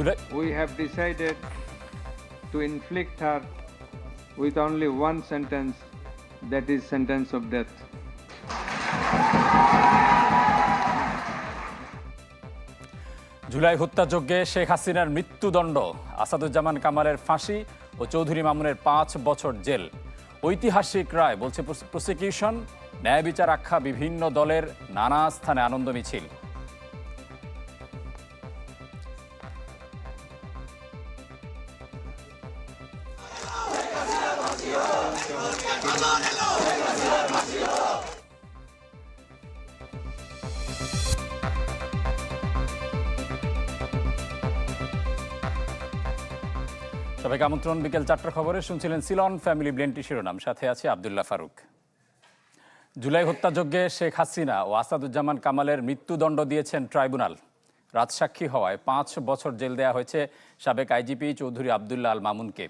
July we have decided to inflict her with only one sentence, that is sentence of death. July হত্যাযজ্ঞে Sheikh হাসিনার মৃত্যুদণ্ড আসাদুজ্জামান কামালের ফাঁসি ও চৌধুরী মামুনের পাঁচ বছর জেল। ঐতিহাসিক রায় বলছে প্রসিকিউশন ন্যায় বিচার আখ্যা বিভিন্ন দলের নানা স্থানে আনন্দ মিছিল। সবাইকে আমন্ত্রণ বিকেল চারটার খবরে শুনছিলেন সিলন ফ্যামিলি ব্লেন্টি শিরোনাম। সাথে আছে আবদুল্লাহ ফারুক। জুলাই হত্যাযজ্ঞে শেখ হাসিনা ও আসাদুজ্জামান কামালের মৃত্যুদণ্ড দিয়েছেন ট্রাইব্যুনাল। রাজসাক্ষী হওয়ায় পাঁচ বছর জেল দেওয়া হয়েছে সাবেক আইজিপি চৌধুরী আবদুল্লাহ আল মামুনকে।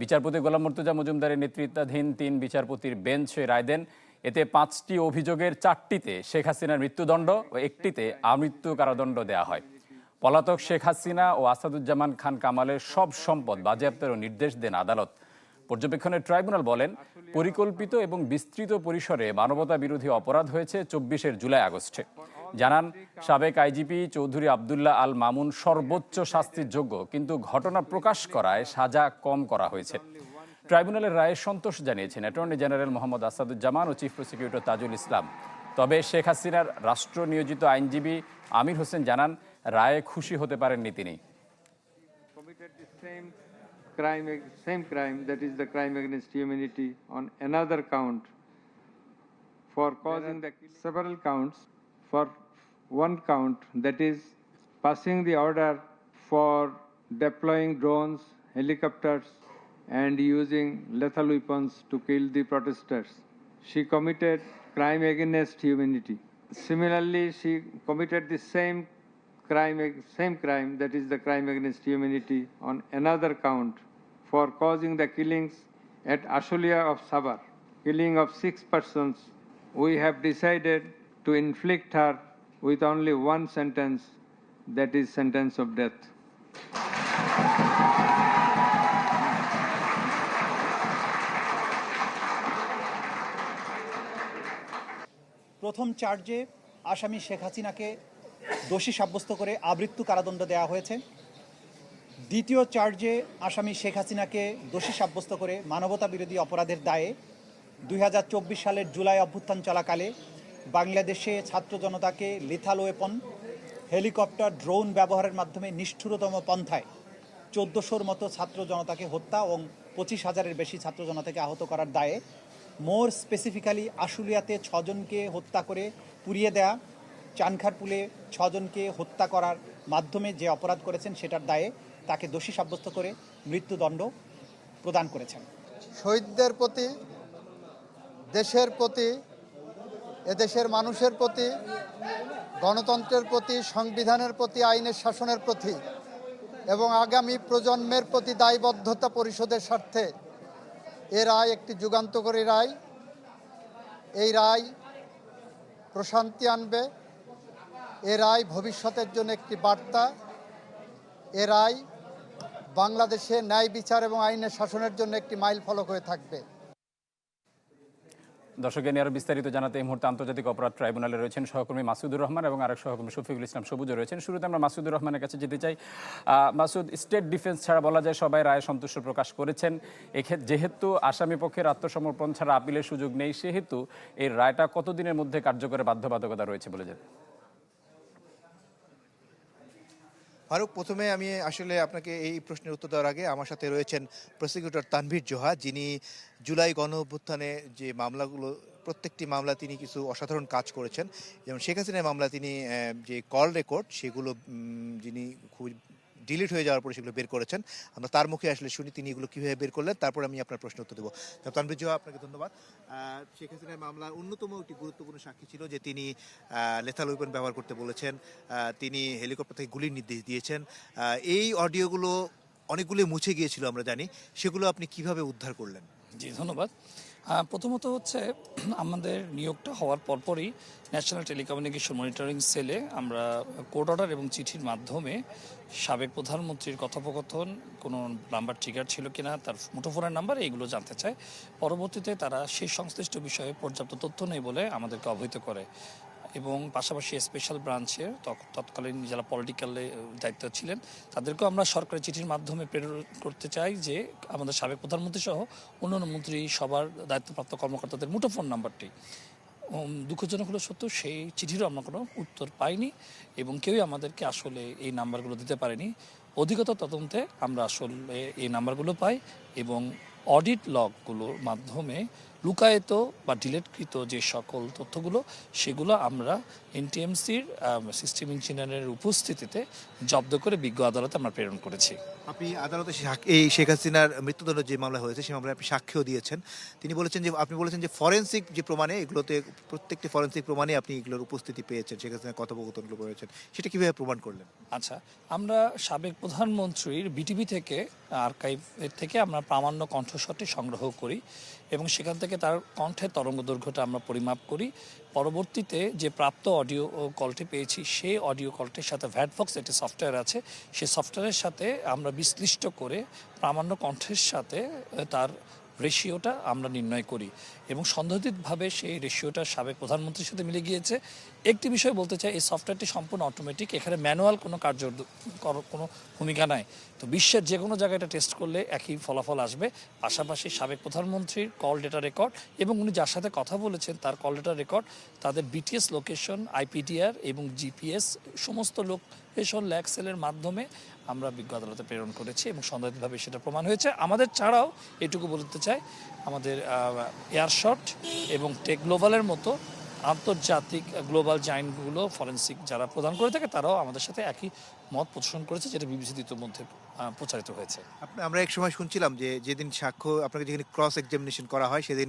বিচারপতি গোলাম মর্তুজা মজুমদারের নেতৃত্বাধীন তিন বিচারপতির বেঞ্চ রায় দেন। এতে পাঁচটি অভিযোগের চারটিতে শেখ হাসিনার মৃত্যুদণ্ড ও একটিতে আমৃত্যু কারাদণ্ড দেওয়া হয়। পলাতক শেখ হাসিনা ও আসাদুজ্জামান খান কামালের সব সম্পদ বাজেয়াপ্তেরও নির্দেশ দেন আদালত। পর্যবেক্ষণের ট্রাইব্যুনাল বলেন, পরিকল্পিত এবং বিস্তৃত পরিসরে মানবতা বিরোধী অপরাধ হয়েছে চব্বিশের জুলাই আগস্টে। জানান, সাবেক আইজিপি চৌধুরী আবদুল্লাহ আল মামুন সর্বোচ্চ শাস্তির যোগ্য, কিন্তু ঘটনা প্রকাশ করায় সাজা কম করা হয়েছে। ট্রাইব্যুনালের রায়ে সন্তোষ জানিয়েছেন অ্যাটর্নি জেনারেল মোহাম্মদ আসাদুজ্জামান ও চিফ প্রসিকিউটর তাজুল ইসলাম। তবে শেখ হাসিনার রাষ্ট্র নিয়োজিত আইনজীবী আমির হোসেন জানান রায়ে খুশি হতে পারেননি তিনি crime, same crime, that is the crime against humanity on another count for causing the several counts for one count that is passing the order for deploying drones, helicopters and using lethal weapons to kill the protesters. She committed crime against humanity. Similarly, she committed the same crime, same crime that is the crime against humanity on another count for causing the killings at Ashulia of Sabar, killing of six persons. We have decided to inflict her with only one sentence, that is sentence of death. প্রথম চার্জে আসামি শেখ হাসিনাকে দোষী সাব্যস্ত করে আবৃত্তু কারাদণ্ড দেওয়া হয়েছে। দ্বিতীয় চার্জে আসামি শেখ হাসিনাকে দোষী সাব্যস্ত করে মানবতা বিরোধী অপরাধের দায়ে দুই হাজার চব্বিশ সালের জুলাই অভ্যুত্থান চলাকালে বাংলাদেশে ছাত্র জনতাকে লিথাল ওয়েপন হেলিকপ্টার ড্রোন ব্যবহারের মাধ্যমে নিষ্ঠুরতম পন্থায় চোদ্দোশোর মতো ছাত্র জনতাকে হত্যা এবং পঁচিশ হাজারের বেশি ছাত্র জনতাকে আহত করার দায়ে মোর স্পেসিফিক্যালি আশুলিয়াতে ছজনকে হত্যা করে পুড়িয়ে দেয়া চানখারপুলে ছজনকে হত্যা করার মাধ্যমে যে অপরাধ করেছেন সেটার দায়ে তাকে দোষী সাব্যস্ত করে মৃত্যুদণ্ড প্রদান করেছেন। শহীদদের প্রতি, দেশের প্রতি, এদেশের মানুষের প্রতি, গণতন্ত্রের প্রতি, সংবিধানের প্রতি, আইনের শাসনের প্রতি এবং আগামী প্রজন্মের প্রতি দায়বদ্ধতা পরিষদের স্বার্থে এ রায় একটি যুগান্তকারী রায়। এই রায় প্রশান্তি আনবে। এ রায় ভবিষ্যতের জন্য একটি বার্তা। এ রায় বাংলাদেশে ন্যায় বিচার এবং আইনের শাসনের জন্য একটি মাইল ফলক হয়ে থাকবে। দর্শকের নিয়ে আরও বিস্তারিত জানাতে এই মুহূর্তে আন্তর্জাতিক অপরাধ ট্রাইব্যুনালে রয়েছেন সহকর্মী মাসুদুর রহমান এবং আরেক সহকর্মী শফিকুল ইসলাম সবুজও রয়েছেন। শুরুতে আমরা মাসুদুর রহমানের কাছে যেতে চাই। মাসুদ, স্টেট ডিফেন্স ছাড়া বলা যায় সবাই রায়ে সন্তুষ্ট প্রকাশ করেছেন। এক্ষেত্রে যেহেতু আসামি পক্ষের আত্মসমর্পণ ছাড়া আপিলের সুযোগ নেই, সেহেতু এই রায়টা কতদিনের মধ্যে কার্যকরের বাধ্যবাধকতা রয়েছে বলে যায় ফারুক, প্রথমে আমি আসলে আপনাকে এই প্রশ্নের উত্তর দেওয়ার আগে আমার সাথে রয়েছেন প্রসিকিউটর তানভীর জোহা, যিনি জুলাই গণ অভ্যুত্থানে যে মামলাগুলো, প্রত্যেকটি মামলা তিনি কিছু অসাধারণ কাজ করেছেন। যেমন শেখ হাসিনার মামলা তিনি যে কল রেকর্ড সেগুলো যিনি খুব ডিলিট হয়ে যাওয়ার পরে সেগুলো বের করেছেন। আমরা তার মুখে আসলে শুনি তিনি এগুলো কীভাবে বের করলেন, তারপর আমি আপনার প্রশ্ন উত্তর দেবো। তো তানভীর আপনাকে ধন্যবাদ। শেখ হাসিনার মামলার অন্যতম একটি গুরুত্বপূর্ণ সাক্ষী ছিল যে তিনি লেথাল ওয়েপন ব্যবহার করতে বলেছেন। তিনি হেলিকপ্টার থেকে গুলির নির্দেশ দিয়েছেন। এই অডিওগুলো অনেকগুলো মুছে গিয়েছিল আমরা জানি। সেগুলো আপনি কীভাবে উদ্ধার করলেন? জি, ধন্যবাদ। প্রথমত হচ্ছে আমাদের নিয়োগটা হওয়ার পরপরই ন্যাশনাল টেলিকমিউনিকেশন মনিটরিং সেলে আমরা কোর্ট অর্ডার এবং চিঠির মাধ্যমে সাবেক প্রধানমন্ত্রীর কথোপকথন, কোনো নাম্বার ট্রিগার ছিল কি না তার মুঠোফোনের নাম্বার এইগুলো জানতে চায়। পরবর্তীতে তারা সেই সংশ্লিষ্ট বিষয়ে পর্যাপ্ত তথ্য নেই বলে আমাদেরকে অবহিত করে। এবং পাশাপাশি স্পেশাল ব্রাঞ্চের তৎকালীন যারা পলিটিক্যালে দায়িত্ব ছিলেন, তাদেরকেও আমরা সরকারি চিঠির মাধ্যমে প্রেরণ করতে চাই যে আমাদের সাবেক প্রধানমন্ত্রী সহ অন্যান্য মন্ত্রী সবার দায়িত্বপ্রাপ্ত কর্মকর্তাদের মুঠোফোন নাম্বারটি। দুঃখজনক হলো সত্য, সেই চিঠিরও আমরা কোনো উত্তর পাইনি এবং কেউই আমাদেরকে আসলে এই নাম্বারগুলো দিতে পারেনি। অধিকতর তদন্তে আমরা আসলে এই নাম্বারগুলো পাই এবং অডিট লগগুলোর মাধ্যমে লুকায়িত বা ডিলেটকৃত যে সকল তথ্যগুলো সেগুলো আমরা এনটিএমসির সিস্টেম ইঞ্জিনিয়ারের উপস্থিতিতে জব্দ করে বিজ্ঞ আদালতে আমরা প্রেরণ করেছি। আপনি আদালতে এই শেখ হাসিনার মৃত্যুদণ্ড যে মামলা হয়েছে সেই মামলায় আপনি সাক্ষ্য দিয়েছেন। তিনি বলেছেন যে আপনি বলেছেন যে ফরেন্সিক যে প্রমাণে এগুলোতে প্রত্যেকটি ফরেন্সিক প্রমাণে আপনি এগুলোর উপস্থিতি পেয়েছেন শেখ হাসিনার কথোপকথনগুলো পেয়েছেন সেটা কীভাবে প্রমাণ করলেন? আচ্ছা আমরা সাবেক প্রধানমন্ত্রীর বিটিভি থেকে আর্কাইভ থেকে আমরা প্রামাণ্য কণ্ঠস্বরটি সংগ্রহ করি। এবং সেখান থেকে তার কণ্ঠের তরঙ্গ দৈর্ঘ্যটা আমরা পরিমাপ করি। পরবর্তীতে যে প্রাপ্ত অডিও কলটি পেয়েছি, সেই অডিও কলটির সাথে ভ্যাটফক্স একটি সফটওয়্যার আছে। সেই সফটওয়্যারের সাথে আমরা বিশ্লিষ্ট করে প্রামাণ্য কণ্ঠের সাথে তার রেশিওটা আমরা নির্ণয় করি। এবং সন্দেহিতভাবে সেই রেশিওটা সাবেক প্রধানমন্ত্রীর সাথে মিলে গিয়েছে। একটি বিষয় বলতে চাই, এই সফটওয়্যারটি সম্পূর্ণ অটোমেটিক এখানে ম্যানুয়াল কোনো কার্য কর- কোনো ভূমিকা নাই। তো বিশ্বের যে কোনো জায়গায় এটা টেস্ট করলে একই ফলাফল আসবে। পাশাপাশি সাবেক প্রধানমন্ত্রীর কল ডেটা রেকর্ড এবং উনি যার সাথে কথা বলেছেন, তার কল ডেটা রেকর্ড তাদের বিটিএস লোকেশন আইপিডিআর এবং জিপিএস সমস্ত লোকেশন ল্যাক্সেলের মাধ্যমে আমরা বিজ্ঞ আদালতে প্রেরণ করেছি এবং সন্দেহিতভাবে সেটা প্রমাণ হয়েছে। আমাদের ছাড়াও এটুকু বলতে চাই, আমাদের এয়ারশট এবং টেক গ্লোবালের মতো আন্তর্জাতিক গ্লোবাল জাইন্টগুলো ফরেন্সিক যারা প্রদান করে থাকে তারাও আমাদের সাথে একই মত পোষণ করেছে যেটা বিবিসি মধ্যে। আহ, প্রচারিত হয়েছে। আমরা এক সময় শুনছিলাম যে যেদিন সাক্ষ্য আপনাকে যেখানে ক্রস এক্সামিনেশন করা হয় সেদিন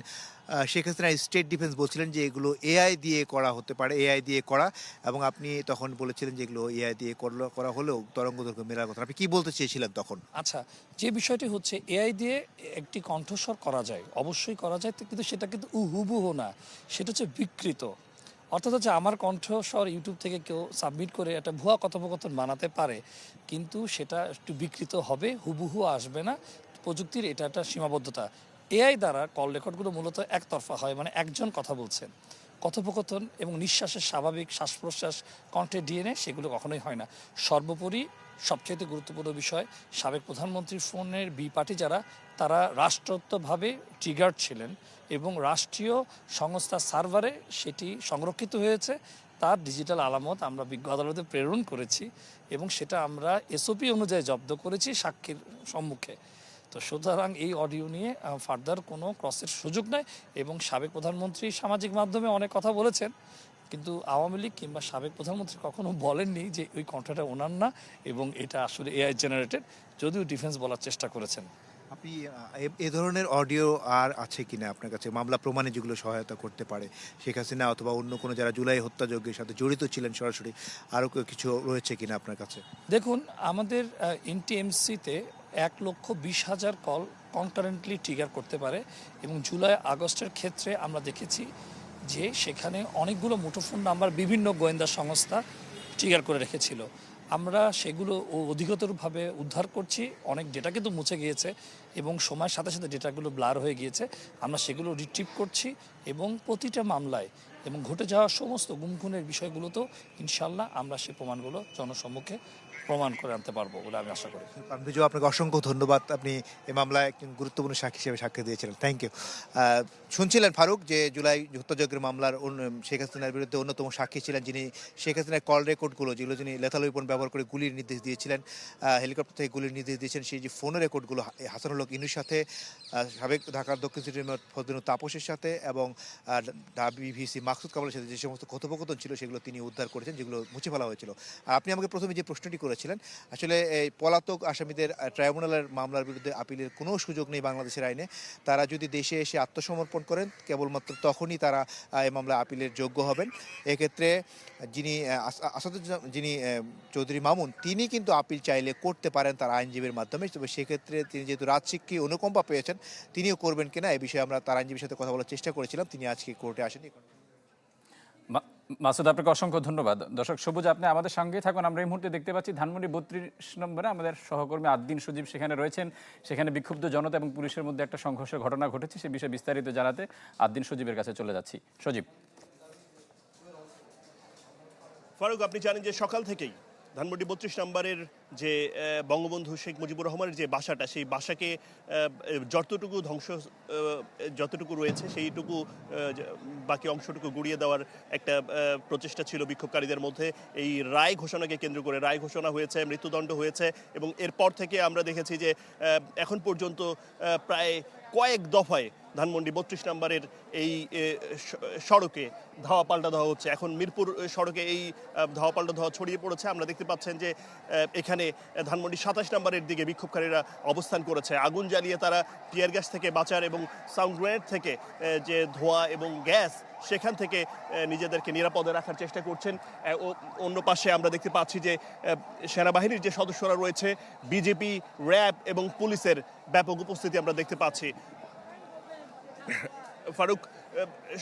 শেখ হাসিনা স্টেট ডিফেন্স বলছিলেন যে এগুলো এআই দিয়ে করা হতে পারে এআই দিয়ে করা। এবং আপনি তখন বলেছিলেন যে এগুলো এআই দিয়ে করল করা হলেও তরঙ্গ দৈর্ঘ্য মেলার কথা। আপনি কি বলতে চেয়েছিলেন তখন? আচ্ছা যে বিষয়টি হচ্ছে এআই দিয়ে একটি কণ্ঠস্বর করা যায় অবশ্যই করা যায় কিন্তু সেটা কিন্তু হুবহু না। সেটা হচ্ছে বিকৃত। অর্থাৎ হচ্ছে আমার কণ্ঠস্বর ইউটিউব থেকে কেউ সাবমিট করে একটা ভুয়া কথোপকথন বানাতে পারে, কিন্তু সেটা একটু বিকৃত হবে, হুবহু আসবে না। প্রযুক্তির এটা একটা সীমাবদ্ধতা। এআই দ্বারা কল রেকর্ডগুলো মূলত একতরফা হয় মানে একজন কথা বলছেন কথোপকথন এবং নিঃশ্বাসের স্বাভাবিক শ্বাস প্রশ্বাস কণ্ঠের ডিএনএ সেগুলো কখনোই হয় না। সর্বোপরি সবচাইতে গুরুত্বপূর্ণ বিষয়, সাবেক প্রধানমন্ত্রীর ফোনের বি পার্টি যারা, তারা রাষ্ট্রত্বভাবে ট্রিগার ছিলেন। এবং রাষ্ট্রীয় সংস্থা সার্ভারে সেটি সংরক্ষিত হয়েছে। তার ডিজিটাল আলামত আমরা বিজ্ঞ আদালতে প্রেরণ করেছি এবং সেটা আমরা এসওপি অনুযায়ী জব্দ করেছি সাক্ষীর সম্মুখে। তো সুতরাং এই অডিও নিয়ে ফার্দার কোনো ক্রসের সুযোগ নাই এবং সাবেক প্রধানমন্ত্রী সামাজিক মাধ্যমে অনেক কথা বলেছেন, কিন্তু আওয়ামী লীগ কিংবা সাবেক প্রধানমন্ত্রী কখনো বলেননি যে ওই কণ্ঠটা ওনার না এবং এটা আসলে এআই জেনারেটেড যদিও ডিফেন্স বলার চেষ্টা করেছেন। আপনি এ- ধরনের অডিও আর আছে কিনা আপনার কাছে? মামলা প্রমাণে যেগুলো সহায়তা করতে পারে, শেখ হাসিনা অথবা অন্য কোনো যারা জুলাই হত্যাযজ্ঞের সাথে জড়িত ছিলেন সরাসরি, আরও কিছু রয়েছে কিনা আপনার কাছে? দেখুন, আমাদের এনটিএমসিতে এক লক্ষ বিশ হাজার কল কনকারেন্টলি ট্রিগার করতে পারে এবং জুলাই আগস্টের ক্ষেত্রে আমরা দেখেছি যে সেখানে অনেকগুলো মুঠোফোন নাম্বার বিভিন্ন গোয়েন্দা সংস্থা ট্রিগার করে রেখেছিল। আমরা সেগুলো অধিকতরভাবে উদ্ধার করছি। অনেক ডেটা কিন্তু মুছে গিয়েছে এবং সময়ের সাথে সাথে ডেটাগুলো ব্লার হয়ে গিয়েছে। আমরা সেগুলো রিট্রিভ করছি এবং প্রতিটা মামলায় এবং ঘটে যাওয়া সমস্ত গুমখুনের বিষয়গুলোতেও ইনশাল্লাহ আমরা সে প্রমাণগুলো জনসম্মুখে প্রমাণ করে আনতে পারব বলে আমি আশা করি। পারভেজু আপনাকে অসংখ্য ধন্যবাদ। আপনি এই মামলায় একজন গুরুত্বপূর্ণ সাক্ষী হিসেবে সাক্ষী দিয়েছিলেন। থ্যাংক ইউ শুনছিলেন ফারুক যে জুলাই হত্যাযজ্ঞের মামলার শেখ হাসিনার বিরুদ্ধে অন্যতম সাক্ষী ছিলেন যিনি শেখ হাসিনার কল রেকর্ডগুলো, যেগুলো যিনি লেথাল ওয়েপন ব্যবহার করে গুলির নির্দেশ দিয়েছিলেন হেলিকপ্টার থেকে গুলির নির্দেশ দিয়েছেন, সেই যে ফোনের রেকর্ডগুলো হাসানুল হক ইনুর সাথে সাবেক ঢাকার দক্ষিণ সিটি ফজলুল তাপসের সাথে এবং বিভিসি মাকসুদ কামালের সাথে যে সমস্ত কথোপকথন ছিল, সেগুলো তিনি উদ্ধার করেছেন, যেগুলো মুছে ফেলা হয়েছিল। আর আপনি আমাকে প্রথমে যে প্রশ্নটি করেছেন করেছিলেন। আসলে এই পলাতক আসামিদের ট্রাইব্যুনালের মামলার বিরুদ্ধে আপিলের কোনো সুযোগ নেই বাংলাদেশের আইনে। তারা যদি দেশে এসে আত্মসমর্পণ করেন কেবলমাত্র তখনই তারা এই মামলা আপিলের যোগ্য হবেন। এক্ষেত্রে যিনি আহ, আস- আসাদুজ্জামান যিনি চৌধুরী মামুন তিনি কিন্তু আপিল চাইলে করতে পারেন তার আইনজীবীর মাধ্যমে। তবে সেক্ষেত্রে তিনি যেহেতু রাজশিক্ষী অনুকম্পা পেয়েছেন তিনিও করবেন কিনা এ বিষয়ে আমরা তার আইনজীবীর সাথে কথা বলার চেষ্টা করেছিলাম। তিনি আজকে কোর্টে আসেনি মাসুদ, আপনাকে অসংখ্য ধন্যবাদ। দর্শক, সবুজ, আপনি আমাদের সঙ্গে থাকুন। আমরা এই মুহূর্তে দেখতে পাচ্ছি ধানমন্ডি বত্রিশ নম্বরে আমাদের সহকর্মী আদ্দিন সুজীব সেখানে রয়েছেন। সেখানে বিক্ষুব্ধ জনতা এবং পুলিশের মধ্যে একটা সংঘর্ষের ঘটনা ঘটেছে, সে বিষয়ে বিস্তারিত জানাতে আদ্দিন সজীবের কাছে চলে যাচ্ছি। সজীব। ফারুক, আপনি জানেন যে সকাল থেকেই ধানমন্ডি বত্রিশ নম্বরের যে বঙ্গবন্ধু শেখ মুজিবুর রহমানের যে বাসাটা, সেই বাসাকে যতটুকু ধ্বংস যতটুকু রয়েছে, সেইটুকু বাকি অংশটুকু গুড়িয়ে দেওয়ার একটা প্রচেষ্টা ছিল বিক্ষোভকারীদের মধ্যে। এই রায় ঘোষণাকে কেন্দ্র করে রায় ঘোষণা হয়েছে, মৃত্যুদণ্ড হয়েছে এবং এরপর থেকে আমরা দেখেছি যে এখন পর্যন্ত প্রায় কয়েক দফায় ধানমন্ডি বত্রিশ নম্বরের এই সড়কে ধাওয়া পাল্টা ধাওয়া হচ্ছে। এখন মিরপুর সড়কে এই ধাওয়া পাল্টা ধাওয়া ছড়িয়ে পড়েছে। আমরা দেখতে পাচ্ছেন যে এখানে ধানমন্ডি সাতাশ নম্বরের দিকে বিক্ষোভকারীরা অবস্থান করেছে। আগুন জ্বালিয়ে তারা টিয়ার গ্যাস থেকে বাঁচার এবং সাউন্ড গ্রেনেড থেকে যে ধোঁয়া এবং গ্যাস, সেখান থেকে নিজেদেরকে নিরাপদে রাখার চেষ্টা করছেন। অন্য পাশে আমরা দেখতে পাচ্ছি যে সেনাবাহিনীর যে সদস্যরা রয়েছে, বিজেপি, র্যাব এবং পুলিশের ব্যাপক উপস্থিতি আমরা দেখতে পাচ্ছি। ফারুক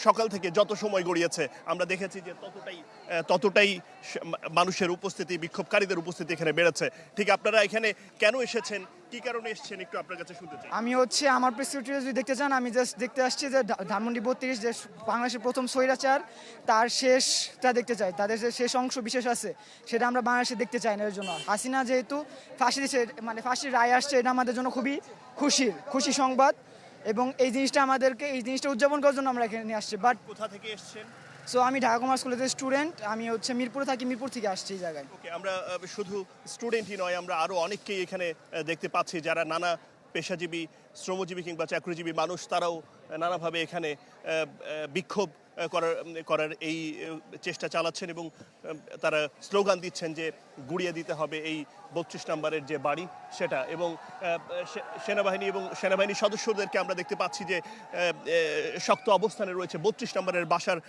সকাল থেকে যত সময় গড়িয়েছে, আমরা দেখেছি যে ততটাই ততটাই মানুষের উপস্থিতি, বিক্ষোভকারীদের উপস্থিতি এখানে বেড়েছে। ঠিক আপনারা এখানে কেন এসেছেন? কি কারণে এসেছেন? একটু আপনার কাছে শুনতে চাই। আমি হচ্ছে আমার প্রেসক্রিপশন যদি দেখতে চান, আমি জাস্ট দেখতে আসছি যে ধানমন্ডি বত্রিশ, যে বাংলাদেশের প্রথম স্বৈরাচার, তার শেষটা দেখতে চাই। তাদের যে শেষ অংশ বিশেষ আছে, সেটা আমরা বাংলাদেশে দেখতে চাই না এর জন্য। হাসিনা যেহেতু ফাঁসি দিচ্ছে মানে ফাঁসির রায় আসছে, এটা আমাদের জন্য খুবই খুশির, খুশি সংবাদ। এবং এই জিনিসটা আমাদেরকে এই জিনিসটা উদযাপন করার জন্য আমরা এখানে নিয়ে আসছি বাট কোথা থেকে এসেছেন? সো আমি ঢাকা কমার্স কলেজের স্টুডেন্ট আমি হচ্ছে মিরপুরে থাকি মিরপুর থেকে আসছি এই জায়গায়। ওকে আমরা শুধু স্টুডেন্টই নয় আমরা আরও অনেককেই এখানে দেখতে পাচ্ছি যারা নানা পেশাজীবী শ্রমজীবী কিংবা চাকরিজীবী মানুষ তারাও নানাভাবে এখানে বিক্ষোভ করার করার এই চেষ্টা চালাচ্ছেন এবং তারা স্লোগান দিচ্ছেন যে গুড়িয়ে দিতে হবে এই বত্রিশ নম্বরের যে বাড়ি সেটা এবং সেনাবাহিনী এবং সেনাবাহিনীর সদস্যদেরকে আমরা দেখতে পাচ্ছি যে শক্ত অবস্থানে রয়েছে। বত্রিশ নম্বরের বাসার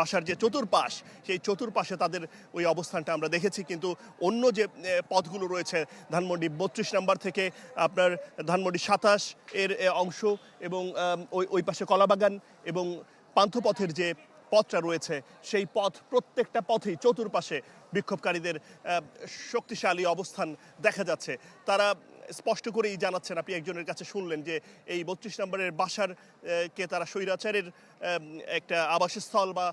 বাসার যে চতুর্পাশ, সেই চতুর্পাশে তাদের ওই অবস্থানটা আমরা দেখেছি। কিন্তু অন্য যে পথগুলো রয়েছে, ধানমন্ডি বত্রিশ নম্বর থেকে আপনার ধানমন্ডি সাতাশ এর অংশ এবং ওই ওই পাশে কলাবাগান এবং পান্থপথের যে পথটা রয়েছে, সেই পথ প্রত্যেকটা পথেই চতুর্পাশে বিক্ষোভকারীদের শক্তিশালী অবস্থান দেখা যাচ্ছে। তারা স্পষ্ট করেই জানাচ্ছেন, আপনি একজনের কাছে শুনলেন যে এই বত্রিশ নম্বরের বাসার কে তারা স্বৈরাচারের একটা আবাসস্থল বা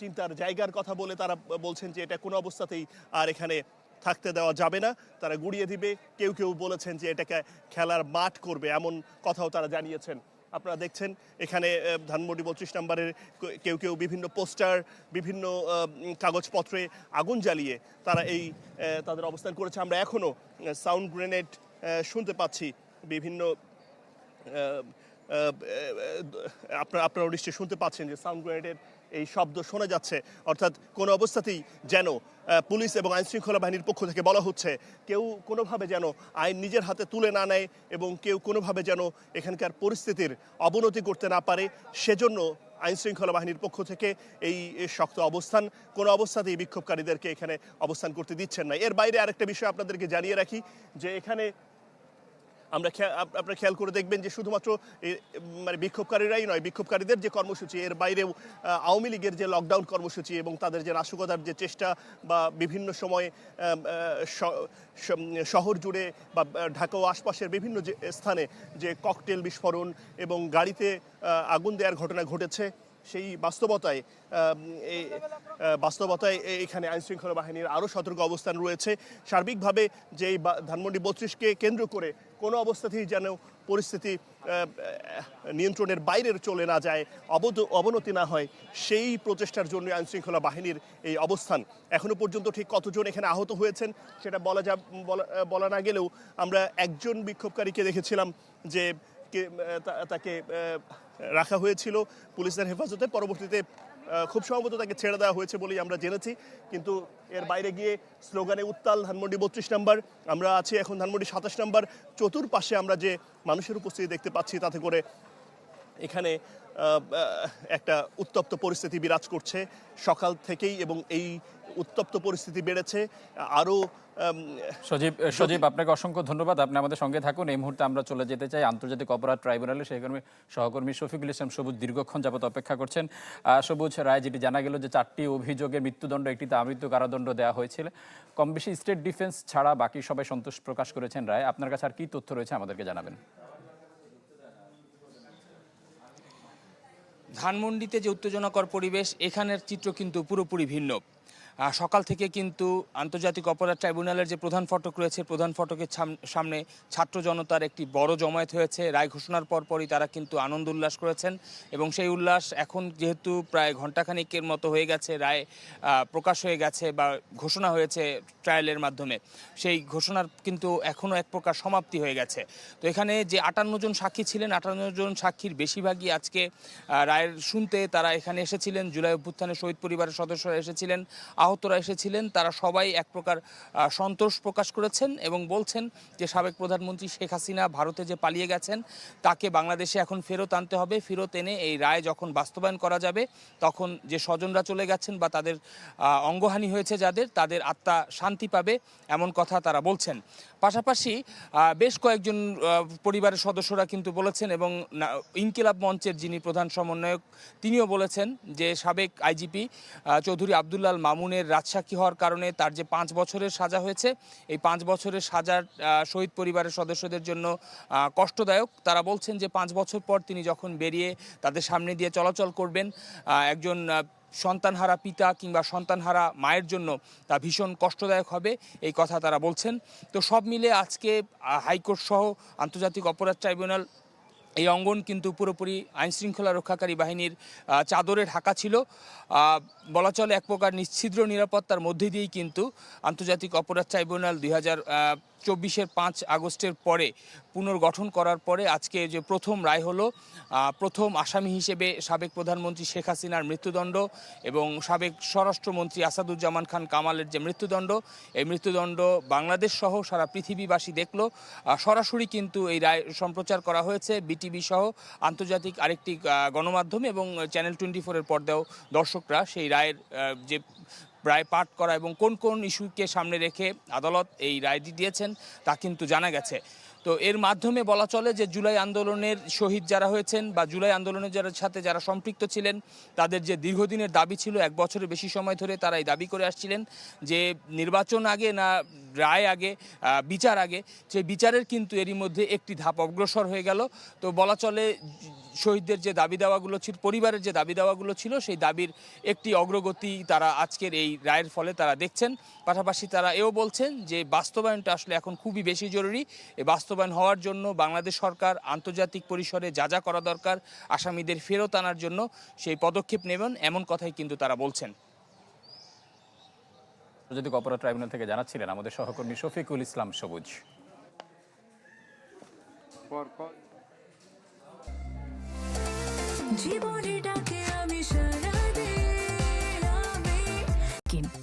চিন্তার জায়গার কথা বলে তারা বলছেন যে এটা কোনো অবস্থাতেই আর এখানে থাকতে দেওয়া যাবে না। তারা গুড়িয়ে দিবে। কেউ কেউ বলেছেন যে এটাকে খেলার মাঠ করবে, এমন কথাও তারা জানিয়েছেন। আপনারা দেখছেন, এখানে ধানমন্ডি বত্রিশ নম্বরের কেউ কেউ বিভিন্ন পোস্টার, বিভিন্ন কাগজপত্রে আগুন জ্বালিয়ে তারা এই তাদের অবস্থান করেছে। আমরা এখনও সাউন্ড গ্রেনেড শুনতে পাচ্ছি বিভিন্ন আপনারা আপনারা নিশ্চয়ই শুনতে পাচ্ছেন যে সাউন্ড গ্রেনেডের এই শব্দ শোনা যাচ্ছে। অর্থাৎ কোনো অবস্থাতেই যেন পুলিশ এবং আইন শৃঙ্খলা বাহিনীর পক্ষ থেকে বলা হচ্ছে, কেউ কোনোভাবে যেন আইন নিজের হাতে তুলে না নেয় এবং কেউ কোনোভাবে যেন এখানকার পরিস্থিতির অবনতি করতে না পারে, সেজন্য আইন শৃঙ্খলা বাহিনীর পক্ষ থেকে এই শক্ত অবস্থান, কোনো অবস্থাতেই বিক্ষোভকারীদেরকে এখানে অবস্থান করতে দিচ্ছেন না। এর বাইরে আরেকটা বিষয় আপনাদেরকে জানিয়ে রাখি যে এখানে আমরা আপনারা খেয়াল করে দেখবেন যে শুধুমাত্র মানে বিক্ষোভকারীরাই নয়, বিক্ষোভকারীদের যে কর্মসূচি, এর বাইরেও আওয়ামী লীগের যে লকডাউন কর্মসূচি এবং তাদের যে নাশকতার যে চেষ্টা বা বিভিন্ন সময় শহর জুড়ে বা ঢাকা ও আশপাশের বিভিন্ন যে স্থানে যে ককটেল বিস্ফোরণ এবং গাড়িতে আগুন দেওয়ার ঘটনা ঘটেছে, সেই বাস্তবতায় এই বাস্তবতায় এখানে আইনশৃঙ্খলা বাহিনীর আরও সতর্ক অবস্থান রয়েছে। সার্বিকভাবে যে এই বা- ধানমন্ডি বত্রিশকে কেন্দ্র করে কোনো অবস্থাতেই যেন পরিস্থিতি নিয়ন্ত্রণের বাইরে চলে না যায়, অবদ- অবনতি না হয়, সেই প্রচেষ্টার জন্য আইনশৃঙ্খলা বাহিনীর এই অবস্থান। এখনও পর্যন্ত ঠিক কতজন এখানে আহত হয়েছেন সেটা বলা যা, বলা- না গেলেও আমরা একজন বিক্ষোভকারীকে দেখেছিলাম যে তাকে রাখা হয়েছিল পুলিশের হেফাজতে। পরবর্তীতে খুব সম্ভবত তাকে ছেড়ে দেওয়া হয়েছে বলেই আমরা জেনেছি। কিন্তু এর বাইরে গিয়ে স্লোগানে উত্তাল ধানমন্ডি বত্রিশ নম্বর, আমরা আছি এখন ধানমন্ডি সাতাশ নম্বর, চতুর্পাশে আমরা যে মানুষের উপস্থিতি দেখতে পাচ্ছি তাতে করে এখানে একটা উত্তপ্ত পরিস্থিতি বিরাজ করছে। সকাল থেকেই এবং এই উত্তপ্ত পরিস্থিতি বেড়েছে। আরও সজীব সজীব আপনাকে অসংখ্য ধন্যবাদ। আপনি আমাদের সঙ্গে থাকুন। এই মুহূর্তে আমরা চলে যেতে চাই আন্তর্জাতিক অপরাধ ট্রাইব্যুনালে। সেখানে সহকর্মী শফিকুল ইসলাম সবুজ দীর্ঘক্ষণ যাবত অপেক্ষা করছেন। সবুজ রায় যেটি জানা গেল যে চারটি অভিযোগে মৃত্যুদণ্ড একটিতে আমৃত্যু কারাদণ্ড দেওয়া হয়েছিল। কম বেশি স্টেট ডিফেন্স ছাড়া বাকি সবাই সন্তোষ প্রকাশ করেছেন রায়। আপনার কাছে আর কি তথ্য রয়েছে আমাদেরকে জানাবেন? ধানমন্ডিতে যে উত্তেজনাকর পরিবেশ এখানের চিত্র কিন্তু পুরোপুরি ভিন্ন। সকাল থেকে কিন্তু আন্তর্জাতিক অপরাধ ট্রাইব্যুনালের যে প্রধান ফটক রয়েছে, প্রধান ফটকের সামনে ছাত্র জনতার একটি বড় জমায়েত হয়েছে। রায় ঘোষণার পরপরই তারা কিন্তু আনন্দ উল্লাস করেছেন এবং সেই উল্লাস এখন যেহেতু প্রায় ঘণ্টাখানিকের মতো হয়ে গেছে, রায় প্রকাশ হয়ে গেছে বা ঘোষণা হয়েছে ট্রায়ালের মাধ্যমে। সেই ঘোষণার কিন্তু এখনও এক প্রকার সমাপ্তি হয়ে গেছে। তো এখানে যে আটান্ন জন সাক্ষী ছিলেন, আটান্ন জন সাক্ষীর বেশিরভাগই আজকে রায়ের শুনতে তারা এখানে এসেছিলেন, জুলাই অভ্যুত্থানে শহীদ পরিবারের সদস্যরা এসেছিলেন। আহতরা এসেছিলেন, তারা সবাই এক প্রকার সন্তোষ প্রকাশ করেছেন এবং বলছেন যে, সাবেক প্রধানমন্ত্রী শেখ হাসিনা ভারতে যে পালিয়ে গেছেন, তাকে বাংলাদেশে এখন ফেরত আনতে হবে। ফেরত এনে এই রায় যখন বাস্তবায়ন করা যাবে, তখন যে স্বজনরা চলে গেছেন বা তাদের অঙ্গহানি হয়েছে যাদের, তাদের আত্মা শান্তি পাবে এমন কথা তারা বলছেন। পাশাপাশি বেশ কয়েকজন পরিবারের সদস্যরা কিন্তু বলেছেন এবং ইনকিলাব মঞ্চের যিনি প্রধান সমন্বয়ক, তিনিও বলেছেন যে, সাবেক আইজিপি চৌধুরী আবদুল্লাল মামুনের রাজসাক্ষী হওয়ার কারণে তার যে পাঁচ বছরের সাজা হয়েছে, এই পাঁচ বছরের সাজার শহীদ পরিবারের সদস্যদের জন্য কষ্টদায়ক। তারা বলছেন যে পাঁচ বছর পর তিনি যখন বেরিয়ে তাদের সামনে দিয়ে চলাচল করবেন একজন সন্তানহারা পিতা কিংবা সন্তানহারা মায়ের জন্য তা ভীষণ কষ্টদায়ক হবে, এই কথা তারা বলছেন। তো সব মিলে আজকে হাইকোর্ট সহ আন্তর্জাতিক অপরাধ ট্রাইব্যুনাল এই অঙ্গন কিন্তু পুরোপুরি আইনশৃঙ্খলা রক্ষাকারী বাহিনীর চাদরে ঢাকা ছিল। বলা চলে এক প্রকার নিশ্ছিদ্র নিরাপত্তার মধ্যে দিয়েই কিন্তু আন্তর্জাতিক অপরাধ ট্রাইব্যুনাল দুই হাজার চব্বিশের পাঁচ আগস্টের পরে পুনর্গঠন করার পরে আজকে যে প্রথম রায় হলো প্রথম আসামি হিসেবে সাবেক প্রধানমন্ত্রী শেখ হাসিনার মৃত্যুদণ্ড এবং সাবেক স্বরাষ্ট্রমন্ত্রী আসাদুজ্জামান খান কামালের যে মৃত্যুদণ্ড, এই মৃত্যুদণ্ড বাংলাদেশ সহ সারা পৃথিবীবাসী দেখল। সরাসরি কিন্তু এই রায় সম্প্রচার করা হয়েছে, বিটিভি সহ আন্তর্জাতিক আরেকটি গণমাধ্যম এবং চ্যানেল টোয়েন্টি ফোরের পর্দাও দর্শকরা সেই রায়ের যে রায় পাঠ করা এবং কোন কোন ইস্যুকে সামনে রেখে আদালত এই রায়টি দিয়েছেন তা কিন্তু জানা গেছে। তো এর মাধ্যমে বলা চলে যে জুলাই আন্দোলনের শহীদ যারা হয়েছেন বা জুলাই আন্দোলনের যারা সাথে যারা সম্পৃক্ত ছিলেন, তাদের যে দীর্ঘদিনের দাবি ছিল, এক বছরের বেশি সময় ধরে তারা এই দাবি করে আসছিলেন যে নির্বাচন আগে না রায় আগে বিচার আগে, সেই বিচারের কিন্তু এরই মধ্যে একটি ধাপ অগ্রসর হয়ে গেল। তো বলা চলে শহীদদের যে দাবি দাওয়াগুলো ছিল পরিবারের যে দাবি দাওয়াগুলো ছিল সেই দাবির একটি অগ্রগতি তারা আজকের এই রায়ের ফলে তারা দেখছেন। পাশাপাশি তারা এও বলছেন যে বাস্তবায়নটা আসলে এখন খুবই বেশি জরুরি। এই বাস্তবায়ন হওয়ার জন্য বাংলাদেশ সরকার আন্তর্জাতিক পরিসরে যা যা করা দরকার আসামিদের ফেরত আনার জন্য সেই পদক্ষেপ নেবেন এমন কথাই কিন্তু তারা বলছেন। আন্তর্জাতিক অপরাধ ট্রাইব্যুনাল থেকে জানাচ্ছিলেন আমাদের সহকর্মী শফিকুল ইসলাম সবুজ। For cause জীবনে ডাকে আমি সারা আমি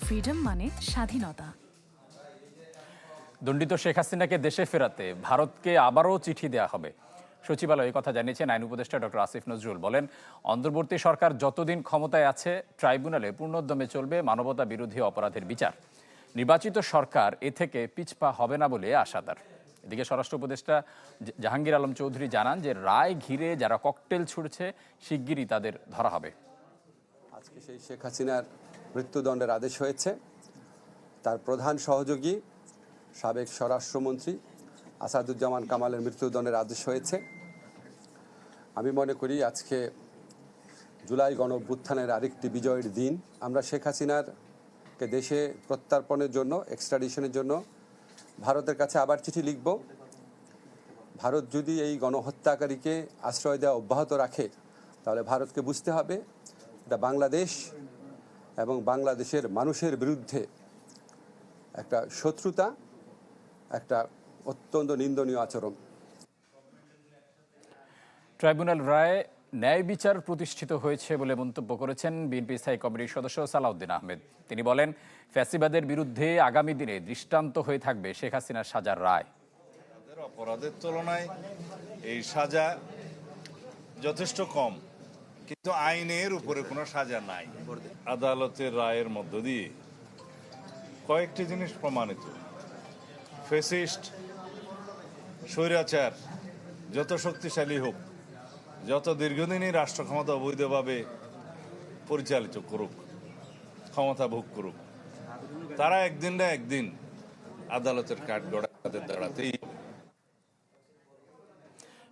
ফ্রিডম মানে স্বাধীনতা। দণ্ডিত শেখ হাসিনাকে দেশে ফেরাতে ভারতকে আবারও চিঠি দেয়া হবে। সচিবালয় এই কথা জানিয়েছেন আইন উপদেষ্টা ডক্টর আসিফ নজরুল। বলেন অন্তর্বর্তী সরকার যতদিন ক্ষমতায় আছে ট্রাইব্যুনালে পূর্ণোদ্যমে চলবে মানবতা বিরোধী অপরাধের বিচার। নির্বাচিত সরকার এ থেকে পিছপা হবে না বলে আশাদার। এদিকে স্বরাষ্ট্র উপদেষ্টা জাহাঙ্গীর আলম চৌধুরী জানান যে, রায় ঘিরে যারা ককটেল ছুড়ছে, শিগগিরই তাদের ধরা হবে। আজকে সেই শেখ হাসিনার মৃত্যুদণ্ডের আদেশ হয়েছে। তার প্রধান সহযোগী, সাবেক স্বরাষ্ট্রমন্ত্রী আসাদুজ্জামান কামালের মৃত্যুদণ্ডের আদেশ হয়েছে। আমি মনে করি আজকে জুলাই গণ অভ্যুত্থানের আরেকটি বিজয়ের দিন। আমরা শেখ হাসিনার দেশে প্রত্যার্পণের জন্য এক্সট্রাডিশনের জন্য ভারতের কাছে আবার চিঠি লিখব। ভারত যদি এই গণহত্যাকারীকে আশ্রয় দেওয়া অব্যাহত রাখে, তাহলে ভারতকে বুঝতে হবে এটা বাংলাদেশ এবং বাংলাদেশের মানুষের বিরুদ্ধে একটা শত্রুতা, একটা অত্যন্ত নিন্দনীয় আচরণ। ট্রাইব্যুনাল রায় ন্যায় বিচার প্রতিষ্ঠিত হয়েছে বলে মন্তব্য করেছেন বিএনপি স্থায়ী কমিটির সদস্য সালাউদ্দিন আহমেদ। তিনি বলেন, ফ্যাসিবাদের বিরুদ্ধে আগামী দিনে দৃষ্টান্ত হয়ে থাকবে শেখ হাসিনার সাজার রায়। অপরাধের তুলনায় এই সাজা যথেষ্ট কম, কিন্তু আইনের উপরে কোনো সাজা নাই। আদালতের রায়ের মধ্য দিয়ে কয়েকটি জিনিস প্রমাণিত। ফেসিস্ট স্বৈরাচার, যত শক্তিশালী হোক যত দীর্ঘদিনই রাষ্ট্র ক্ষমতা অবৈধভাবে পরিচালিত করুক ক্ষমতা ভোগ করুক তারা একদিন না একদিন আদালতের কাঠগড়া তাদের দাঁড়াতেই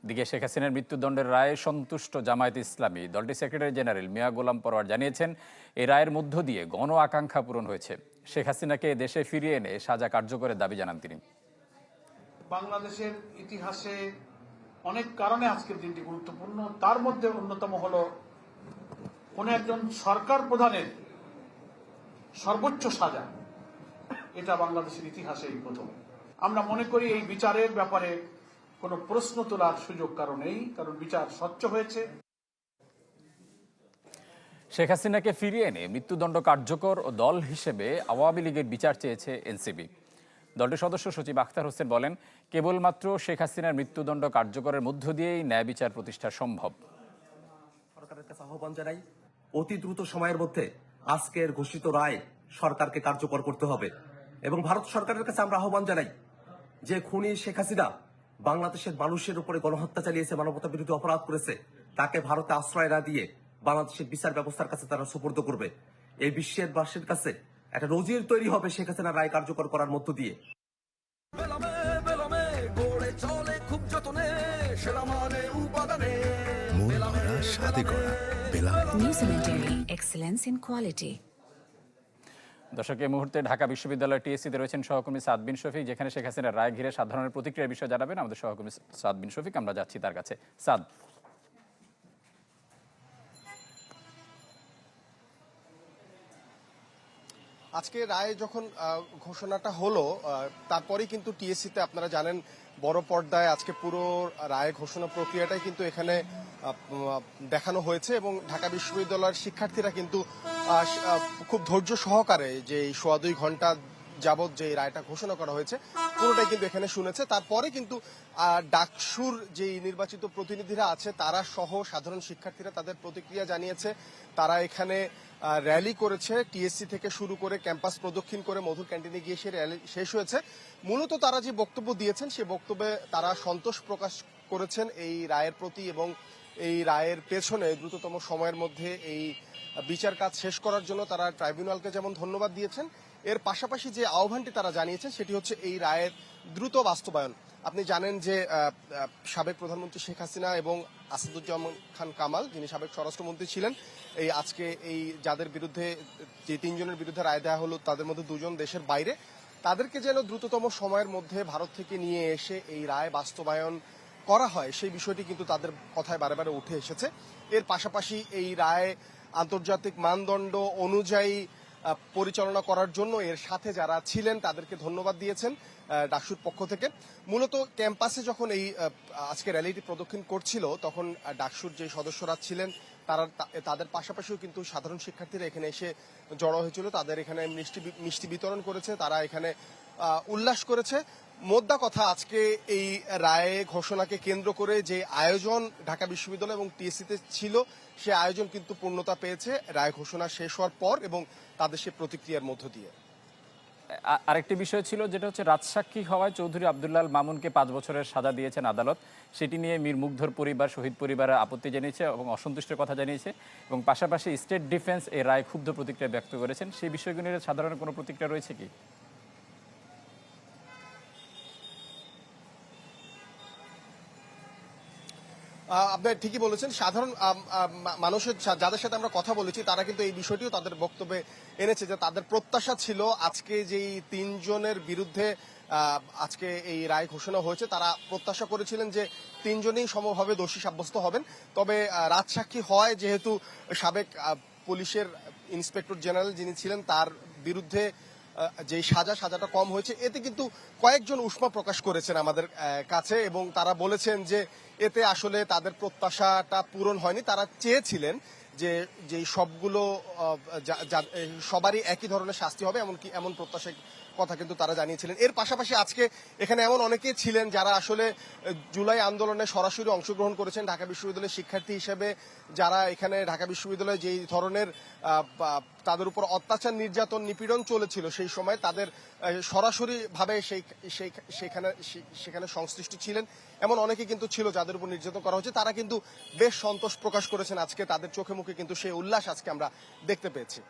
দিকে শেখ হাসিনার মৃত্যুদণ্ডের রায়ে সন্তুষ্ট জামায়াত ইসলামী। দলটির সেক্রেটারি জেনারেল মিয়া গোলাম পরোয়ার জানিয়েছেন এই রায়ের মধ্য দিয়ে গণ আকাঙ্ক্ষা পূরণ হয়েছে। শেখ হাসিনাকে দেশে ফিরিয়ে এনে সাজা কার্যকরের দাবি জানান তিনি। বাংলাদেশের ইতিহাসে অনেক কারণে আজকের দিনটি গুরুত্বপূর্ণ। তার মধ্যে অন্যতম হল, কোন একজন সরকার প্রধানের সর্বোচ্চ সাজা। এটা বাংলাদেশের ইতিহাসে এই প্রথম। আমরা মনে করি এই বিচারের ব্যাপারে কোনো প্রশ্ন তোলার সুযোগ কারণ নেই, কারণ বিচার স্বচ্ছ হয়েছে। শেখ হাসিনাকে ফিরিয়ে এনে মৃত্যুদণ্ড কার্যকর ও দল হিসেবে আওয়ামী লীগের বিচার চেয়েছে এনসিপি। দলটির সদস্য সচিব আখতার হোসেন বলেন, কেবলমাত্র শেখ হাসিনার মৃত্যুদণ্ড কার্যকরের মধ্য দিয়েই ন্যায় বিচার প্রতিষ্ঠা সম্ভব। সরকারের কাছে আহ্বান জানাই, অতি দ্রুত সময়ের মধ্যে আজকের ঘোষিত রায় সরকারকে কার্যকর করতে হবে। এবং ভারত সরকারের কাছে আমরা আহ্বান জানাই যে, খুনি শেখ হাসিনা বাংলাদেশের মানুষের উপরে গণহত্যা চালিয়েছে, মানবতা বিরোধী অপরাধ করেছে। তাকে ভারতে আশ্রয় না দিয়ে বাংলাদেশের বিচার ব্যবস্থার কাছে তারা সুপর্দ করবে। এই বিশ্বের বাসীর কাছে একটা নজির তৈরি হবে শেখ হাসিনা রায় কার্যকর করার মধ্য দিয়ে। দর্শক এই মুহূর্তে ঢাকা বিশ্ববিদ্যালয় টিএসসিতে রয়েছেন সহকর্মী সাদ বিন শফিক যেখানে শেখ হাসিনার রায় ঘিরে সাধারণের প্রতিক্রিয়ার বিষয়ে জানাবেন আমাদের সহকর্মী সাদ বিন শফিক। আমরা যাচ্ছি তার কাছে। সাদ আজকে রায় যখন ঘোষণাটা হলো তারপরে কিন্তু টিএসসিতে আপনারা জানেন বড় পর্দায় আজকে পুরো রায় ঘোষণা প্রক্রিয়াটাই কিন্তু এখানে দেখানো হয়েছে এবং ঢাকা বিশ্ববিদ্যালয়ের শিক্ষার্থীরা কিন্তু খুব ধৈর্য সহকারে যে সোয়া দুই ঘণ্টা যাবৎ যে রায়টা ঘোষণা করা হয়েছে, পুরোটাই কিন্তু এখানে শুনেছে। তারপরে কিন্তু ডাকসুর যে নির্বাচিত প্রতিনিধিরা আছে, তারা সহ সাধারণ শিক্ষার্থীরা তাদের প্রতিক্রিয়া জানিয়েছে। তারা এখানে র্যালি করেছে, টিএসসি থেকে শুরু করে ক্যাম্পাস প্রদক্ষিণ করে মধুর ক্যান্টিনে গিয়ে সে র্যালি শেষ হয়েছে। মূলত তারা যে বক্তব্য দিয়েছেন, সে বক্তব্যে তারা সন্তোষ প্রকাশ করেছেন এই রায়ের প্রতি এবং এই রায়ের পেছনে দ্রুততম সময়ের মধ্যে এই বিচার কাজ শেষ করার জন্য তারা ট্রাইব্যুনালকে যেমন ধন্যবাদ দিয়েছেন, এর পাশাপাশি যে আহ্বানটি তারা জানিয়েছেন সেটি হচ্ছে এই রায়ের দ্রুত বাস্তবায়ন। আপনি জানেন যে সাবেক প্রধানমন্ত্রী শেখ হাসিনা এবং আসাদুজ্জামান খান কামাল, যিনি সাবেক স্বরাষ্ট্রমন্ত্রী ছিলেন, এই আজকে এই যাদের বিরুদ্ধে, যে তিনজনের বিরুদ্ধে রায় দেওয়া হলো, তাদের মধ্যে দুজন দেশের বাইরে। তাদেরকে যেন দ্রুততম সময়ের মধ্যে ভারত থেকে নিয়ে এসে এই রায় বাস্তবায়ন করা হয়, সেই বিষয়টি কিন্তু তাদের কথায় বারে বারে উঠে এসেছে। এর পাশাপাশি এই রায় আন্তর্জাতিক মানদণ্ড অনুযায়ী পরিচালনা করার জন্য এর সাথে যারা ছিলেন তাদেরকে ধন্যবাদ দিয়েছেন ডাকসুর পক্ষ থেকে। মূলত ক্যাম্পাসে যখন এই আজকে র্যালিটি প্রদক্ষিণ করছিল, তখন ডাকসুর যে সদস্যরা ছিলেন, তারা তাদের পাশাপাশিও কিন্তু সাধারণ শিক্ষার্থীরা এখানে এসে জড়ো হয়েছিল। তাদের এখানে মিষ্টি মিষ্টি বিতরণ করেছে। তারা এখানে উল্লাস করেছে। মোদ্দা কথা, আজকে এই রায়ে ঘোষণাকে কেন্দ্র করে যে আয়োজন ঢাকা বিশ্ববিদ্যালয় এবং টিএসসিতে ছিল, সে আয়োজন কিন্তু পূর্ণতা পেয়েছে। রায় ঘোষণা শেষ হওয়ার পর এবং তাদের সে প্রতিক্রিয়ার মধ্য দিয়ে। আরেকটি বিষয় ছিল যেটা হচ্ছে, রাজসাক্ষী হওয়ায় চৌধুরী আবদুল্লাল মামুনকে পাঁচ বছরের সাজা দিয়েছেন আদালত। সেটি নিয়ে মীর মুগ্ধর পরিবার, শহীদ পরিবার আপত্তি জানিয়েছে এবং অসন্তুষ্টের কথা জানিয়েছে এবং পাশাপাশি স্টেট ডিফেন্স এই রায় ক্ষুব্ধ প্রতিক্রিয়া ব্যক্ত করেছেন। সেই বিষয়গুলি সাধারণ কোনো প্রতিক্রিয়া রয়েছে কি? আপনি ঠিকই বলেছেন। সাধারণ মানুষের যাদের সাথে আমরা কথা বলেছি, তারা কিন্তু এই বিষয়টিও তাদের বক্তব্যে এনেছে যে তাদের প্রত্যাশা ছিল আজকে যেই তিনজনের বিরুদ্ধে আজকে এই রায় ঘোষণা হয়েছে, তারা প্রত্যাশা করেছিলেন যে তিনজনেই সমভাবে দোষী সাব্যস্ত হবেন। তবে রাজসাক্ষী হয় যেহেতু সাবেক পুলিশের ইন্সপেক্টর জেনারেল যিনি ছিলেন, তার বিরুদ্ধে যেই সাজা, সাজাটা কম হয়েছে, এতে কিন্তু কয়েকজন উষ্মা প্রকাশ করেছেন আমাদের কাছে এবং তারা বলেছেন যে এতে আসলে তাদের প্রত্যাশাটা পূরণ হয়নি। তারা চেয়েছিলেন যে যে সবগুলো যা- যা- সবারই একই ধরনের শাস্তি হবে, এমনকি এমন প্রত্যাশা কথা কিন্তু তারা জানিয়েছিলেন। এর পাশাপাশি আজকে এখানে এমন অনেকেই ছিলেন যারা আসলে জুলাই আন্দোলনে সরাসরি অংশগ্রহণ করেছেন ঢাকা বিশ্ববিদ্যালয়ের শিক্ষার্থী হিসেবে, যারা এখানে ঢাকা বিশ্ববিদ্যালয়ে যেই ধরনের তাদের উপর অত্যাচার, নির্যাতন, নিপীড়ন চলেছিল সেই সময় তাদের সরাসরি ভাবে সেই সেখানে সেখানে সংশ্লিষ্ট ছিলেন। এমন অনেকে কিন্তু ছিল যাদের উপর নির্যাতন করা হচ্ছে তারা কিন্তু বেশ সন্তোষ প্রকাশ করেছেন আজকে। তাদের চোখে মুখে কিন্তু সেই উল্লাস আজকে আমরা দেখতে পেয়েছি।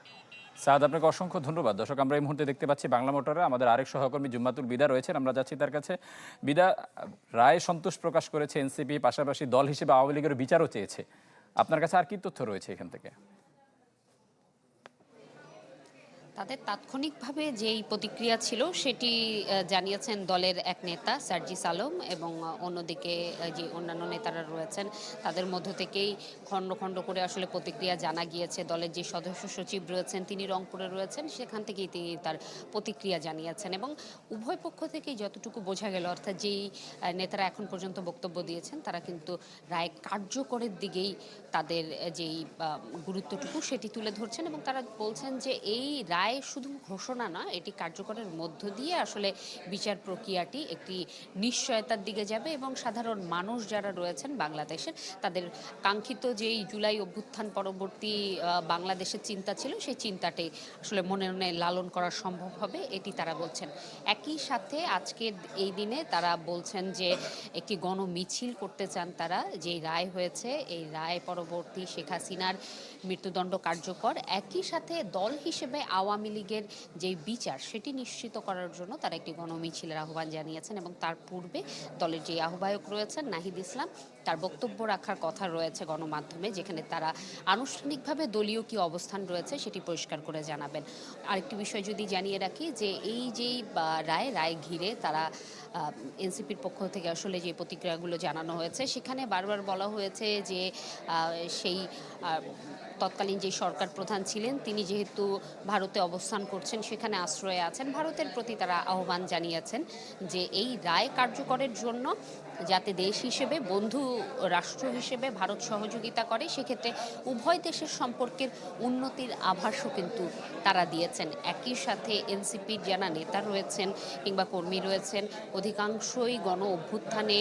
সাদ, আপনাকে অসংখ্য ধন্যবাদ। দর্শক, আমরা এই মুহূর্তে দেখতে পাচ্ছি বাংলা মোটরে আমাদের আরেক সহকর্মী জুম্মাতুল বিদা রয়েছেন। আমরা যাচ্ছি তার কাছে। বিদা, রায় সন্তোষ প্রকাশ করেছে এনসিপি, পাশাপাশি দল হিসেবে আওয়ামী লীগের বিচারও চেয়েছে। আপনার কাছে আর কি তথ্য রয়েছে এখান থেকে? তাদের তাৎক্ষণিকভাবে যেই প্রতিক্রিয়া ছিল সেটি জানিয়েছেন দলের এক নেতা, সার্জিস আলম, এবং অন্যদিকে যে অন্যান্য নেতারা রয়েছেন, তাদের মধ্য থেকেই খণ্ড খণ্ড করে আসলে প্রতিক্রিয়া জানা গিয়েছে। দলের যে সদস্য সচিব রয়েছেন, তিনি রংপুরে রয়েছেন, সেখান থেকেই তিনি তার প্রতিক্রিয়া জানিয়েছেন। এবং উভয় পক্ষ থেকেই যতটুকু বোঝা গেল, অর্থাৎ যেই নেতারা এখন পর্যন্ত বক্তব্য দিয়েছেন, তারা কিন্তু রায় কার্যকরের দিকেই তাদের যেই গুরুত্বটুকু সেটি তুলে ধরছেন এবং তারা বলছেন যে এই রায় শুধু ঘোষণা নয়, এটি কার্যকরের মধ্য দিয়ে আসলে বিচার প্রক্রিয়াটি একটি নিশ্চয়তার দিকে যাবে এবং সাধারণ মানুষ যারা রয়েছেন বাংলাদেশের, তাদের কাঙ্ক্ষিত যেই জুলাই অভ্যুত্থান পরবর্তী বাংলাদেশের চিন্তা ছিল, সেই চিন্তাটি আসলে মনে মনে লালন করা সম্ভব হবে, এটি তারা বলছেন। একই সাথে আজকের এই দিনে তারা বলছেন যে একটি গণমিছিল করতে চান তারা যে রায় হয়েছে, এই রায় পরবর্তী শেখ হাসিনার মৃত্যুদণ্ড কার্যকর। একই সাথে দল হিসেবে আওয়ামী লীগের যে বিচার, সেটি নিশ্চিত করার জন্য তারা একটি গণমিছিলের আহ্বান জানিয়েছেন এবং তার পূর্বে দলের যে আহ্বায়ক রয়েছেন নাহিদ ইসলাম, তার বক্তব্য রাখার কথা রয়েছে গণমাধ্যমে, যেখানে তারা আনুষ্ঠানিকভাবে দলীয় কি অবস্থান রয়েছে সেটি পরিষ্কার করে জানাবেন। আরেকটি বিষয় যদি জানিয়ে রাখি যে এই যেই রায় রায় ঘিরে তারা এনসিপির পক্ষ থেকে আসলে যে প্রতিক্রিয়াগুলো জানানো হয়েছে, সেখানে বারবার বলা হয়েছে যে সেই তৎকালীন যে সরকার প্রধান ছিলেন, তিনি যেহেতু ভারতে অবস্থান করছেন, সেখানে আশ্রয়ে আছেন, ভারতের প্রতি তারা আহ্বান জানিয়েছেন যে এই রায় কার্যকরের জন্য যাতে দেশ হিসেবে, বন্ধু রাষ্ট্র হিসেবে ভারত সহযোগিতা করে, সেক্ষেত্রে উভয় দেশের সম্পর্কের উন্নতির আভাসও কিন্তু তারা দিয়েছেন। একই সাথে এনসিপির যারা নেতা রয়েছেন কিংবা কর্মী রয়েছেন, অধিকাংশই গণ অভ্যুত্থানে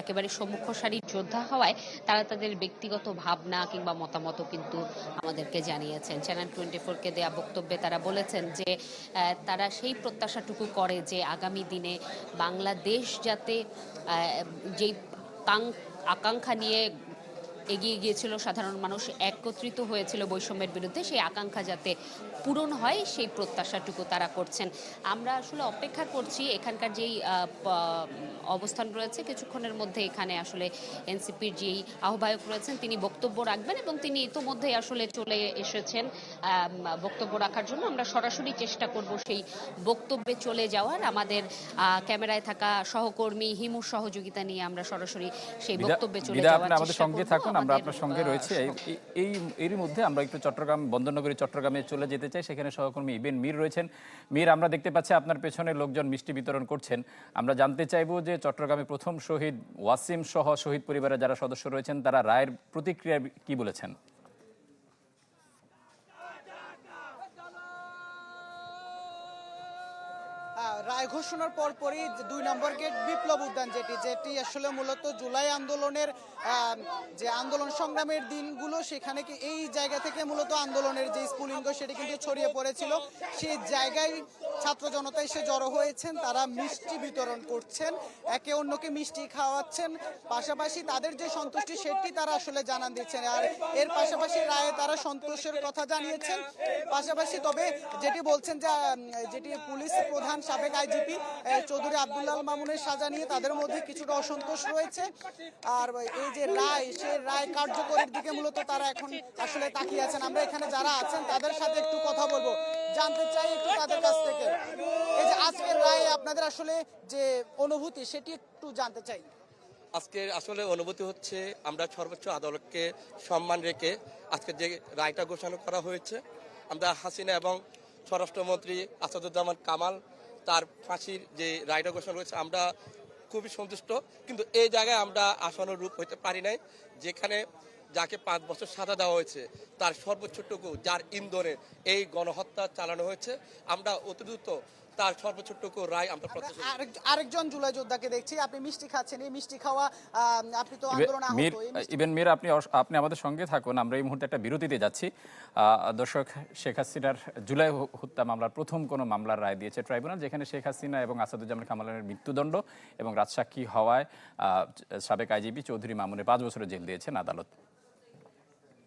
একেবারে সম্মুখ সারির যোদ্ধা হওয়ায় তারা তাদের ব্যক্তিগত ভাবনা কিংবা মতামতও কিন্তু আমাদেরকে জানিয়েছেন। চ্যানেল টোয়েন্টি ফোরকে দেওয়া বক্তব্যে তারা বলেছেন যে তারা সেই প্রত্যাশাটুকু করে যে আগামী দিনে বাংলাদেশ যাতে যেই আকাঙ্ক্ষা নিয়ে এগিয়ে গিয়েছিল। সাধারণ মানুষ একত্রিত হয়েছিল বৈষম্যের বিরুদ্ধে। সেই আকাঙ্ক্ষা যাতে পূরণ হয় সেই প্রত্যাশাটুকু তারা করছেন। আমরা আসলে অপেক্ষা করছি এখানকার যেই অবস্থান রয়েছে কিছুক্ষণের মধ্যে এখানে আসলে এনসিপির যেই আহ্বায়ক রয়েছেন তিনি বক্তব্য রাখবেন এবং তিনি ইতোমধ্যেই আসলে চলে এসেছেন বক্তব্য রাখার জন্য। আমরা সরাসরি চেষ্টা করব সেই বক্তব্যে চলে যাওয়ার। আমাদের ক্যামেরায় থাকা সহকর্মী হিমুর সহযোগিতা নিয়ে আমরা সরাসরি সেই বক্তব্যে চলে যাওয়ার আমাদের চেষ্টা সঙ্গে করব। থাকুন আমরা আপনার সঙ্গে রয়েছে। এই এরই মধ্যে আমরা একটু চট্টগ্রাম বন্দরনগরী চট্টগ্রামে চলে যেতে চাই। সেখানে সহকর্মী ইবেন মীর রয়েছেন। মীর আমরা দেখতে পাচ্ছি আপনার পেছনে লোকজন মিষ্টি বিতরণ করছেন। আমরা জানতে চাইব যে চট্টগ্রামে প্রথম শহীদ ওয়াসিম সহ শহীদ পরিবারের যারা সদস্য রয়েছেন তারা রায়ের প্রতিক্রিয়া কি বলেছেন? রায় ঘোষণার পরপরই দুই নম্বর গেট বিপ্লব উদ্যান যেটি যেটি আসলে মূলত জুলাই আন্দোলনের যে আন্দোলন সংগ্রামের দিনগুলো, সেখানে কি এই জায়গা থেকে মূলত আন্দোলনের যে স্ফুলিঙ্গ, সেটি কিন্তু ছড়িয়ে পড়েছিল। সেই জায়গায় ছাত্র জনতা এসে জড়ো হয়েছেন, তারা মিষ্টি বিতরণ করছেন, একে অন্যকে মিষ্টি খাওয়াচ্ছেন। পাশাপাশি তাদের যে সন্তুষ্টি সেটি তারা আসলে জানান দিচ্ছেন। আর এর পাশাপাশি রায়ে তারা সন্তোষের কথা জানিয়েছেন। পাশাপাশি তবে যেটি বলছেন যে যেটি পুলিশ প্রধান সাবেক আইজিপি চৌধুরী আব্দুল্লাহ মামুনের সাজা নিয়ে তাদের মধ্যে কিছুটা অসন্তোষ রয়েছে। আর এই যে রায় সে রায় কার্যকরের দিকে মূলত তারা এখন আসলে তাকিয়ে আছেন। আমরা এখানে যারা আছেন, তাদের সাথে একটু কথা বলব। জানতে চাই একটু তাদের কাছ থেকে। এই যে আজকের রায় আপনাদের আসলে যে অনুভূতি, সেটি একটু জানতে চাই। আজকে আসলে অনুভূতি হচ্ছে, আমরা সর্বোচ্চ আদালতকে সম্মান রেখে আজকে যে রায়টা ঘোষণা করা হয়েছে, আমরা হাসিনা এবং স্বরাষ্ট্রমন্ত্রী আসাদুজ্জামান কামাল তার ফাঁসির যে রায়টা ঘোষণা করেছে, আমরা খুবই সন্তুষ্ট। কিন্তু এই জায়গায় আমরা আশানুরূপ হইতে পারি নাই। যেখানে যাকে পাঁচ বছর সাজা দেওয়া হয়েছে তার সর্বোচ্চটুকু যার ইন্ধনে এই গণহত্যা চালানো হয়েছে। আমরা অতি দ্রুত তার সর্বোচ্চটুকু রায় আমরা আরেকজন জুলাই যোদ্ধাকে দেখছি। আপনি মিষ্টি খাচ্ছেন। এই মিষ্টি খাওয়া আপনি তো আন্দোলনে ইভেন মির আপনি আপনি আমাদের সঙ্গে থাকুন। আমরা এই মুহূর্তে একটা বিরতিতে যাচ্ছি। আহ, দর্শক শেখ হাসিনার জুলাই হত্যা মামলার প্রথম কোনো মামলার রায় দিয়েছে ট্রাইব্যুনাল যেখানে শেখ হাসিনা এবং আসাদুজ্জামান কামালের মৃত্যুদণ্ড এবং রাজসাক্ষী হওয়ায় আহ, সাবেক আইজিপি চৌধুরী মামুনে পাঁচ বছরের জেল দিয়েছেন আদালত।